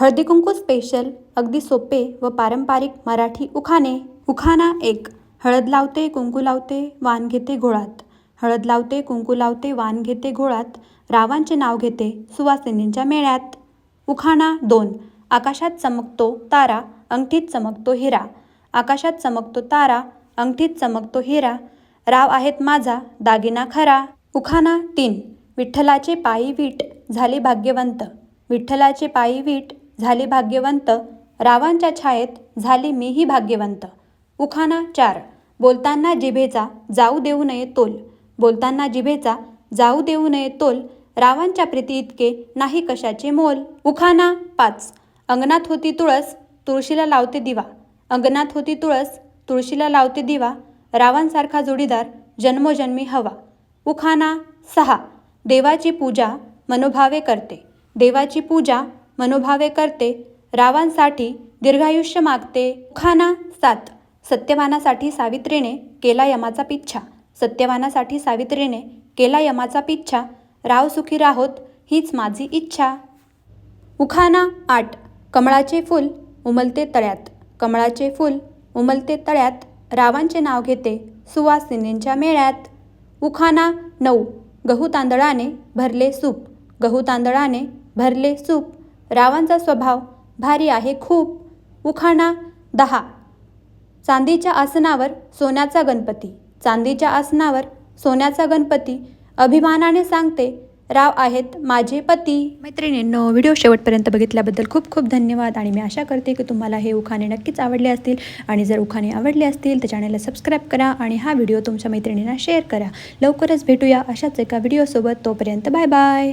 हळदीकुंकू स्पेशल अगदी सोपे व पारंपरिक मराठी उखाणे. उखाणा एक. हळद लावते कुंकू लावते वान घेते घोळात. हळद लावते कुंकू लावते वान घेते घोळात. रावांचे नाव घेते सुवासिनींच्या मेळ्यात. उखाणा दोन. आकाशात चमकतो तारा अंगठीत चमकतो हिरा. आकाशात चमकतो तारा अंगठीत चमकतो हिरा. राव आहेत माझा दागिना खरा. उखाणा तीन. विठ्ठलाचे पायी वीट. झाले भाग्यवंत. विठ्ठलाचे पायी वीट. झाले भाग्यवंत. रावांच्या छायेत झाले मीही भाग्यवंत. उखाना चार. बोलताना जिभेचा जाऊ देऊ नये तोल. बोलताना जिभेचा जाऊ देऊ नये तोल. रावांच्या प्रीती इतके नाही कशाचे मोल. उखाना पाच. अंगणात होती तुळस तुळशीला लावते दिवा. अंगणात होती तुळस तुळशीला लावते दिवा. रावांसारखा जोडीदार जन्मोजन्मी हवा. उखाना सहा. देवाची पूजा मनोभावे करते. देवाची पूजा मनोभावे करते. रावांसाठी दीर्घायुष्य मागते. खाना सात. सत्यवानासाठी सावित्रीने केला यमाचा पिच्छा. सत्यवानासाठी सावित्रीने केला यमाचा पिच्छा. राव सुखी राहोत हीच माझी इच्छा. उखाना आठ. कमळाचे फूल उमलते तळ्यात. कमळाचे फूल उमलते तळ्यात. रावांचे नाव घेते सुवासिनींच्या मेळ्यात. उखाना नऊ. गहू तांदळाने भरले सूप. गहू तांदळाने भरले सूप. रावांचा स्वभाव भारी आहे खूप. उखाणा दहा. चांदीच्या आसनावर सोन्याचा गणपती. चांदीच्या आसनावर सोन्याचा गणपती. अभिमानाने सांगते राव आहेत माझे पती. मैत्रिणींनो व्हिडिओ शेवटपर्यंत बघितल्याबद्दल खूप खूप धन्यवाद आणि मी आशा करते की तुम्हाला हे उखाणे नक्कीच आवडले असतील. आणि जर उखाणे आवडले असतील तर चॅनलला सबस्क्राईब करा आणि हा व्हिडिओ तुमच्या मैत्रिणींना शेअर करा. लवकरच भेटूया अशाच एका व्हिडिओसोबत. तोपर्यंत बाय बाय